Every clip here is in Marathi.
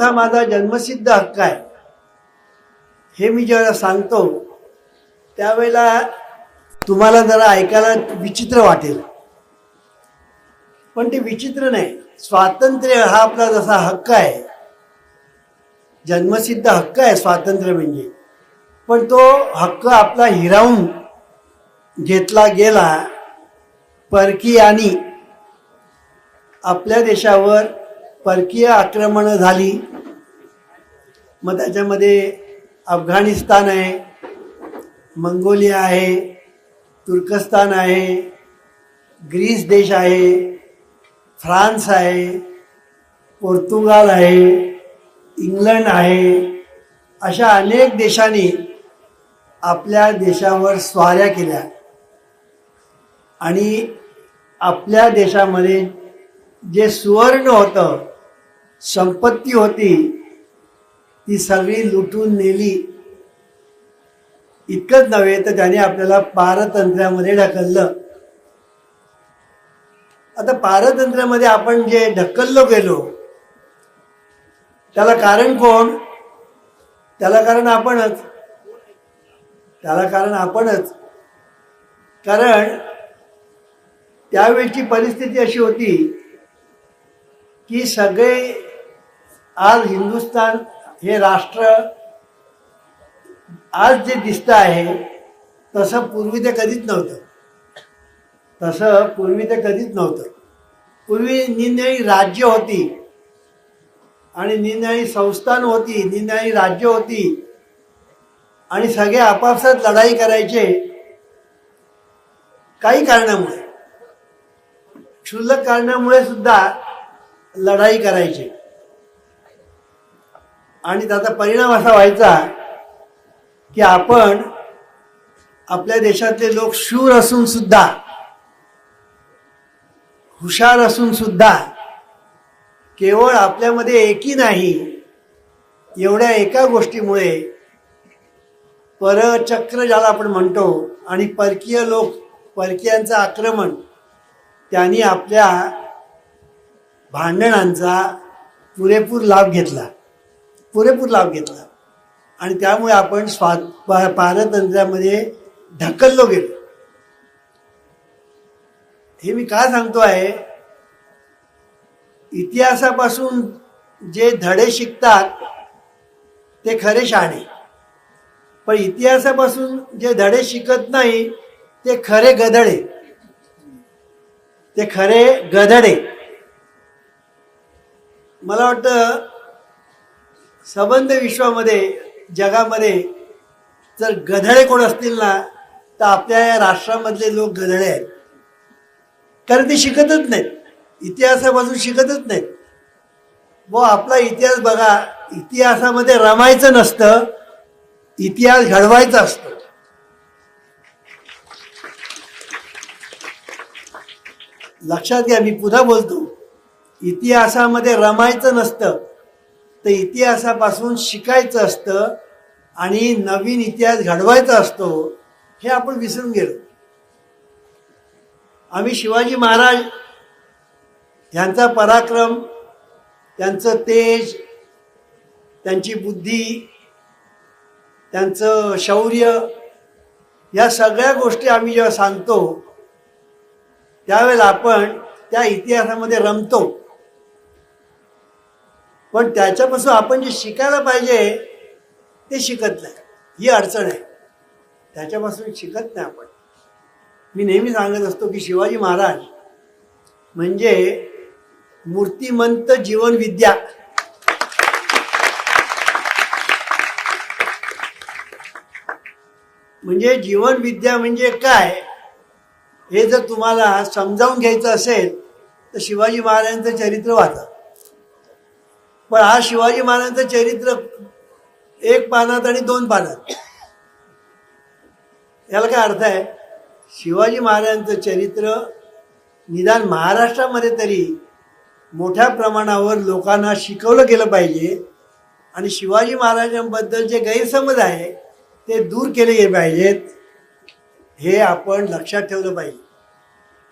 वाहतूक हा माझा जन्मसिद्ध हक्क आहे. हे मी ज्यावेळेला सांगतो त्यावेळेला तुम्हाला जरा ऐकायला विचित्र वाटेल. पण ते विचित्र नाही. स्वातंत्र्य हा आपला जसा हक्क आहे जन्मसिद्ध हक्क आहे स्वातंत्र्य म्हणजे. पण तो हक्क आपला हिरावून घेतला गेला परकी आणि आपल्या देशावर परकीय आक्रमणं झाली मग त्याच्यामध्ये अफगाणिस्तान आहे मंगोलिया आहे तुर्कस्तान आहे ग्रीस देश आहे फ्रान्स आहे पोर्तुगाल आहे इंग्लंड आहे अशा अनेक देशांनी आपल्या देशावर स्वाऱ्या केल्या. आणि आपल्या देशामध्ये जे सुवर्ण होतं संपत्ती होती ती सगळी लुटून नेली. इतकंच नव्हे तर त्याने आपल्याला पारतंत्र्यामध्ये ढकललं. आता पारतंत्र्यामध्ये आपण जे ढकललो गेलो त्याला कारण कोण? त्याला कारण आपणच. त्याला कारण आपणच. कारण त्यावेळची परिस्थिती अशी होती की सगळे आज हिंदुस्थान हे राष्ट्र आज जे दिसतं आहे तसं पूर्वी ते कधीच नव्हतं. तसं पूर्वी ते कधीच नव्हतं. पूर्वी निरनिळी राज्य होती आणि निरनिळी संस्थान होती निरनिळी राज्य होती आणि सगळे आपापसात लढाई करायचे काही कारणामुळे. क्षुल्लक कारणामुळे सुद्धा लढाई करायची. आणि त्याचा परिणाम असा व्हायचा की आपण आपल्या देशातले लोक शूर असून सुद्धा हुशार असून सुद्धा केवळ आपल्यामध्ये एकी नाही एवढ्या एका गोष्टीमुळे परचक्र ज्याला आपण म्हणतो आणि परकीय लोक परकीयांचं आक्रमण त्यांनी आपल्या भांडणांचा पुरेपूर लाभ घेतला. पुरेपूर लाभ घेतला. आणि त्यामुळे आपण स्वा पारतंत्र्यामध्ये ढकललो गेलो. हे मी का सांगतो आहे? इतिहासापासून जे धडे शिकतात ते खरे शहाणे. पण इतिहासापासून जे धडे शिकत नाही ते खरे गधडे. ते खरे गधडे. मला वाटतं संबंध विश्वामध्ये जगामध्ये जर गधडे कोण असतील ना तर आपल्या या राष्ट्रामधले लोक गधडे आहेत. कारण ते शिकतच नाहीत. इतिहासापासून शिकतच नाहीत. व आपला इतिहास बघा इतिहासामध्ये रमायचं नसतं इतिहास घडवायचा असतो. लक्षात घ्या मी पुन्हा बोलतो. इतिहासामध्ये रमायचं नसतं. तर इतिहासापासून शिकायचं असतं आणि नवीन इतिहास घडवायचा असतो हे आपण विसरून गेलो. आम्ही शिवाजी महाराज यांचा पराक्रम त्यांचं तेज त्यांची बुद्धी त्यांचं शौर्य या सगळ्या गोष्टी आम्ही जेव्हा सांगतो त्यावेळेला आपण त्या इतिहासामध्ये रमतो. पण त्याच्यापासून आपण जे शिकायला पाहिजे ते शिकत नाही. ही अडचण आहे. त्याच्यापासून शिकत नाही आपण. मी नेहमी सांगत असतो की शिवाजी महाराज म्हणजे मूर्तिमंत जीवन विद्या म्हणजे जीवन विद्या म्हणजे काय? हे जर तुम्हाला समजावून घ्यायचं असेल तर शिवाजी महाराजांचं चरित्र वाचा. पण हा शिवाजी महाराजांचं चरित्र एक पानात आणि दोन पानात. याला काय अर्थ आहे? शिवाजी महाराजांचं चरित्र निदान महाराष्ट्रामध्ये तरी मोठ्या प्रमाणावर लोकांना शिकवलं गेलं पाहिजे आणि शिवाजी महाराजांबद्दल जे गैरसमज आहे ते दूर केले गेले पाहिजेत हे आपण लक्षात ठेवलं पाहिजे.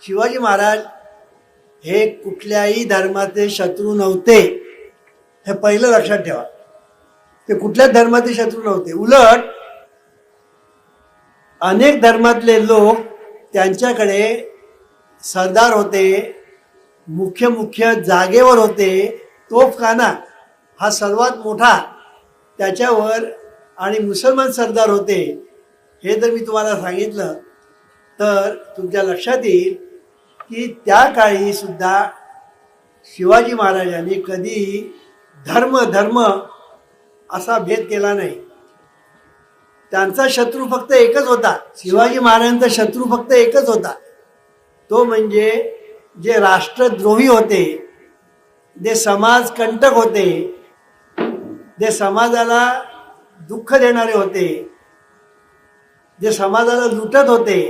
शिवाजी महाराज हे कुठल्याही धर्माचे शत्रू नव्हते. हे पहिलं लक्षात ठेवा. ते कुठल्याच धर्माचे शत्रू नव्हते. उलट अनेक धर्मातले लोक त्यांच्याकडे सरदार होते मुख्य मुख्य जागेवर होते. तोफखाना हा सर्वात मोठा त्याच्यावर आणि मुसलमान सरदार होते हे जर मी तुम्हाला सांगितलं तर तुमच्या लक्षात येईल की त्या काळी सुद्धा शिवाजी महाराजांनी कधी धर्म धर्म असा भेद केला नाही. त्यांचा शत्रू फक्त एकच होता. शिवाजी महाराजांचा शत्रू फक्त एकच होता. तो म्हणजे जे राष्ट्रद्रोही होते जे समाज कंटक होते जे समाजाला दुःख देणारे होते जे समाजाला लुटत होते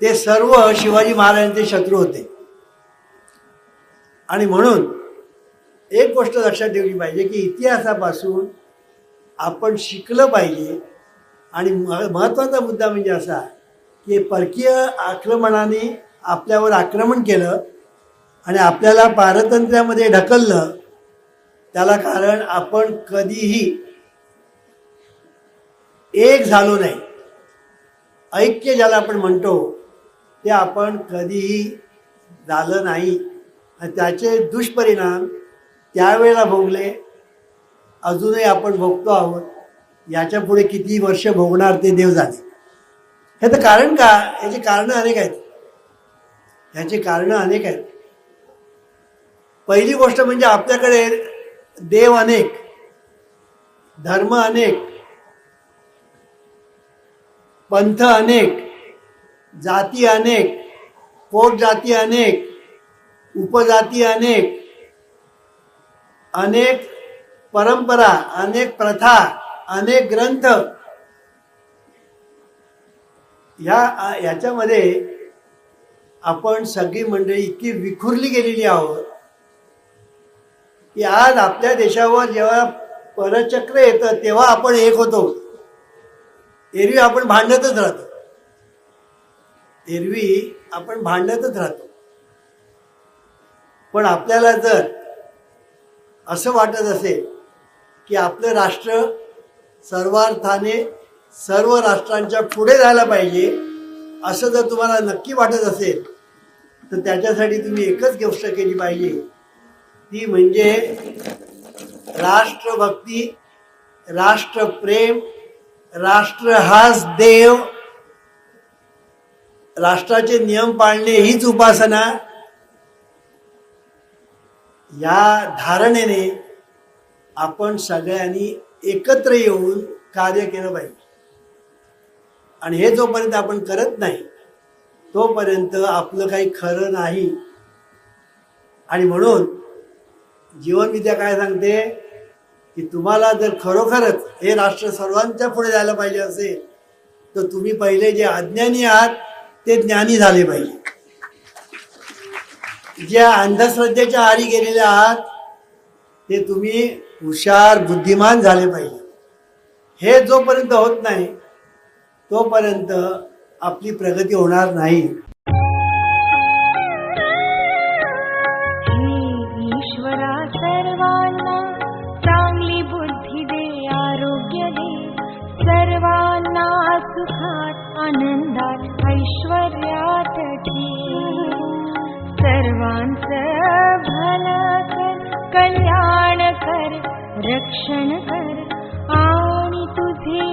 ते सर्व शिवाजी महाराजांचे शत्रू होते. आणि म्हणून एक गोष्ट लक्षात ठेवली पाहिजे की इतिहासापासून आपण शिकलं पाहिजे. आणि मह- महत्त्वाचा मुद्दा म्हणजे असा की परकीय आक्रमणाने आपल्यावर आक्रमण केलं आणि आपल्याला पारतंत्र्यामध्ये ढकललं. त्याला कारण आपण कधीही एक झालो नाही. ऐक्य ज्याला आपण म्हणतो ते आपण कधीही झालं नाही. आणि त्याचे दुष्परिणाम त्यावेळेला भोगले. अजूनही आपण भोगतो आहोत. याच्यापुढे किती वर्ष भोगणार ते देव जाणे. हे तर कारण का? याची कारणं अनेक आहेत. ह्याची कारणं अनेक आहेत. पहिली गोष्ट म्हणजे आपल्याकडे देव अनेक धर्म अनेक पंथ अनेक जाती अनेक पोट जाती अनेक उपजाती अनेक अनेक परंपरा अनेक प्रथा अनेक ग्रंथ या याच्यामध्ये आपण सगळी मंडळी इतकी विखुरली गेलेली आहोत की आज आपल्या देशावर जेव्हा परचक्र येतं तेव्हा आपण एक होतो. एरवी आपण भांडतच राहतो. एरवी आपण भांडतच राहतो. पण आपल्याला जर असं वाटत असेल की आपलं राष्ट्र सर्वार्थाने सर्व राष्ट्रांच्या पुढे जायला पाहिजे असं जर तुम्हाला नक्की वाटत असेल तर त्याच्यासाठी तुम्ही एकच गोष्ट केली पाहिजे. ती म्हणजे राष्ट्रभक्ती राष्ट्रप्रेम राष्ट्र हाच देव. राष्ट्राचे नियम पाळणे हीच उपासना या धारणेने आपण सगळ्यांनी एकत्र येऊन कार्य केलं पाहिजे. आणि हे जोपर्यंत आपण करत नाही तोपर्यंत आपलं काही खरं नाही. आणि म्हणून जीवनविद्या काय सांगते? की तुम्हाला जर खरोखरच हे राष्ट्र सर्वांच्या पुढे जायला पाहिजे असेल तर तुम्ही पहिले जे अज्ञानी आहात ते ज्ञानी झाले पाहिजे. ज्या अंधश्रद्धेच्या आरी गेलेले आहात ते तुम्ही हुशार बुद्धिमान झाले पाहिजे. हे जोपर्यंत होत नाही तोपर्यंत आपली प्रगती होणार नाही. ईश्वरा सर्वांना चांगली बुद्धी दे आरोग्य दे. सर्वांना सुखात आनंदात ऐश्वर्यात ठेव. सर्वा सभा कल्याणकरक्षण कर्ण आणि तुझे